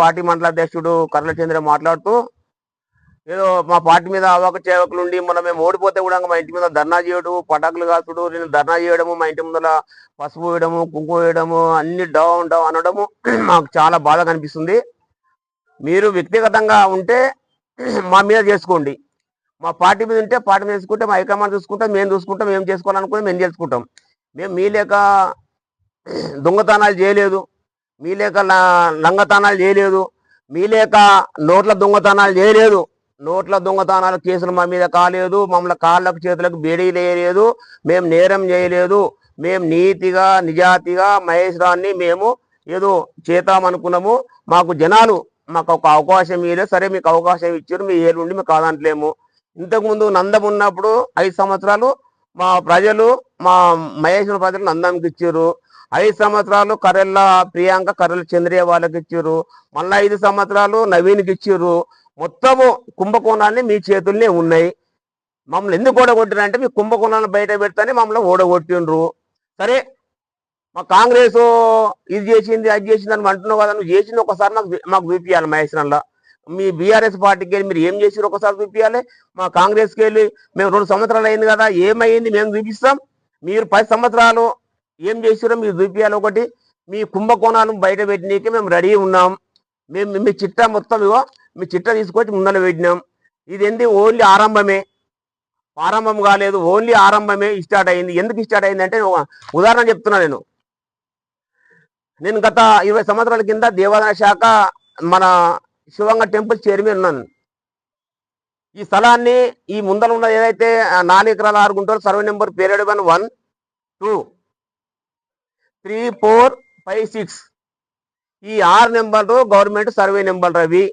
Party మండల అధ్యక్షుడు కర్ల చంద్ర మాట్లాడుతూ ఏదో మా పార్టీ మీద అవక చేవకులు ఉండి మొన్న మేము ఓడిపోతే కూడా మా ఇంటి మీద ధర్నా చేయడం పటాకులు కాల్చుడు నేను ధర్నా చేయడము మా ఇంటి ముందర పసుపు వేయడము కుంకుమ వేయడము అన్ని డౌన్ డౌన్ అనడము మాకు చాలా బాధ కనిపిస్తుంది. మీరు వ్యక్తిగతంగా ఉంటే మా మీద చేసుకోండి. మా పార్టీ మీద ఉంటే పార్టీ మీద చేసుకుంటే మా హైకమాండ్ చూసుకుంటాం మేము చూసుకుంటాం ఏం చేసుకోవాలనుకుంటే మేము చేసుకుంటాం. మేము మీ లేక దొంగతనాలు చేయలేదు. మీ లేక ల- లంగతనాలు చేయలేదు. మీ లేక నోట్ల దొంగతనాలు చేయలేదు. నోట్ల దొంగతనాలు కేసులు మా మీద కాలేదు. మమ్మల్ని కాళ్ళకు చేతులకు బేడీ లేయలేదు. మేము నేరం చేయలేదు. మేము నీతిగా నిజాతిగా మహేష్ రాన్ని మేము ఏదో చేతామనుకున్నాము మాకు జనాలు మాకు ఒక అవకాశం ఇవ్వలేదు సరే మీకు అవకాశం ఇచ్చారు. మీ ఏలుండి మేము కాదంటలేము. ఇంతకుముందు నందం ఉన్నప్పుడు ఐదు సంవత్సరాలు మా ప్రజలు మా మహేశ్వర ప్రజలు నందంకి ఇచ్చారు. ఐదు సంవత్సరాలు కరెల్ల ప్రియాంక కరెల్ల చంద్రయ్య వాళ్ళకి ఇచ్చారు. మళ్ళీ ఐదు సంవత్సరాలు నవీన్కి ఇచ్చారు. మొత్తము కుంభకోణాన్ని మీ చేతుల్నే ఉన్నాయి. మమ్మల్ని ఎందుకు ఓడగొట్టిరంటే మీ కుంభకోణాన్ని బయట పెడతానే మమ్మల్ని ఓడగొట్టిండ్రు. సరే మా కాంగ్రెస్ ఇది చేసింది అది చేసింది అని అంటున్నావు కదా నువ్వు చేసింది ఒకసారి మాకు మాకు చూపించాలి మహేశ్వరంలో మీ బీఆర్ఎస్ పార్టీకి వెళ్ళి మీరు ఏం చేసారు ఒకసారి చూపించాలి మా కాంగ్రెస్కి వెళ్ళి మేము రెండు సంవత్సరాలు అయింది కదా ఏమైంది? మేము చూపిస్తాం మీరు పది సంవత్సరాలు ఏం చేసారో మీరు చూపించాలి ఒకటి మీ కుంభకోణాలను బయట పెట్టనీకి మేము రెడీ ఉన్నాం. మేము మీ చిట్టా మొత్తం ఇగో మీ చిట్టా తీసుకొచ్చి ముందర పెట్టినాం. ఇది ఏంది ఓన్లీ ఆరంభమే. ప్రారంభం కాలేదు ఓన్లీ ఆరంభమే స్టార్ట్ అయింది. ఎందుకు స్టార్ట్ అయింది అంటే ఉదాహరణ చెప్తున్నా నేను. నేను గత ఇరవై సంవత్సరాల కింద దేవాదాయ శాఖ మన శివంగ టెంపుల్ చైర్మన్ ఉన్నాను. ఈ స్థలాన్ని ఈ ముందర ఉన్న ఏదైతే నాలుగు ఎకరాల ఆరు గుంటలు survey number period one one two three four five six. ఈ ఆరు నెంబర్లు గవర్నమెంట్ సర్వే నెంబర్ అవి